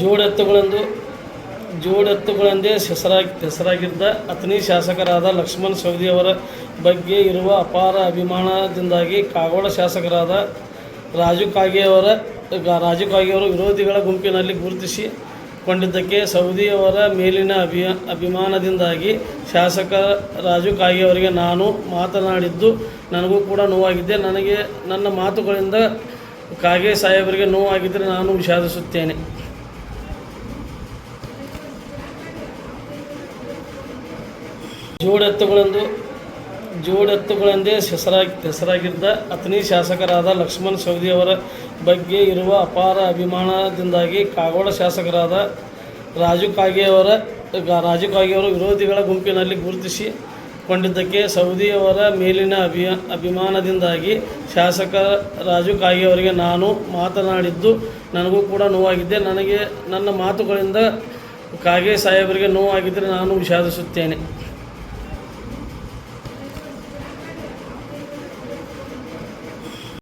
ಜೋಡೆತ್ತುಗಳೆಂದು, ಜೋಡೆತ್ತುಗಳೆಂದೇ ಹೆಸರಾಗಿ, ಹೆಸರಾಗಿದ್ದ ಅತನಿ ಶಾಸಕರಾದ ಲಕ್ಷ್ಮಣ ಸವದಿಯವರ ಬಗ್ಗೆ ಇರುವ ಅಪಾರ ಅಭಿಮಾನದಿಂದಾಗಿ ಕಾಗೋಡ ಶಾಸಕರಾದ ರಾಜು ಕಾಗೆಯವರ ರಾಜು ಕಾಗೆಯವರು ವಿರೋಧಿಗಳ ಗುಂಪಿನಲ್ಲಿ ಗುರುತಿಸಿ ಕೊಂಡಿದ್ದಕ್ಕೆ ಸೌದಿಯವರ ಮೇಲಿನ ಅಭಿ, ಅಭಿಮಾನದಿಂದಾಗಿ ಶಾಸಕ ರಾಜು ಕಾಗೆಯವರಿಗೆ ನಾನು ಮಾತನಾಡಿದ್ದು ನನಗೂ ಕೂಡ ನೋವಾಗಿದ್ದೆ. ನನಗೆ ನನ್ನ ಮಾತುಗಳಿಂದ ಕಾಗೆ ಸಾಹೇಬರಿಗೆ ನೋವಾಗಿದ್ದರೆ ನಾನು ವಿಷಾದಿಸುತ್ತೇನೆ. ಜೋಡೆತ್ತುಗಳೆಂದು, ಜೋಡೆತ್ತುಗಳೆಂದೇ ಹೆಸರಾಗಿ, ಹೆಸರಾಗಿದ್ದ ಅತನಿ ಶಾಸಕರಾದ ಲಕ್ಷ್ಮಣ ಸವದಿಯವರ ಬಗ್ಗೆ ಇರುವ ಅಪಾರ ಅಭಿಮಾನದಿಂದಾಗಿ ಕಾಗೋಡ ಶಾಸಕರಾದ ರಾಜು ಕಾಗೆಯವರ ರಾಜು ಕಾಗೆಯವರು ವಿರೋಧಿಗಳ ಗುಂಪಿನಲ್ಲಿ ಗುರುತಿಸಿ ಕೊಂಡಿದ್ದಕ್ಕೆ ಸೌದಿಯವರ ಮೇಲಿನ ಅಭಿ, ಅಭಿಮಾನದಿಂದಾಗಿ ಶಾಸಕ ರಾಜು ಕಾಗೆಯವರಿಗೆ ನಾನು ಮಾತನಾಡಿದ್ದು ನನಗೂ ಕೂಡ ನೋವಾಗಿದ್ದೆ. ನನಗೆ ನನ್ನ ಮಾತುಗಳಿಂದ ಕಾಗೆ ಸಾಹೇಬರಿಗೆ ನೋವಾಗಿದ್ದರೆ ನಾನು ವಿಷಾದಿಸುತ್ತೇನೆ.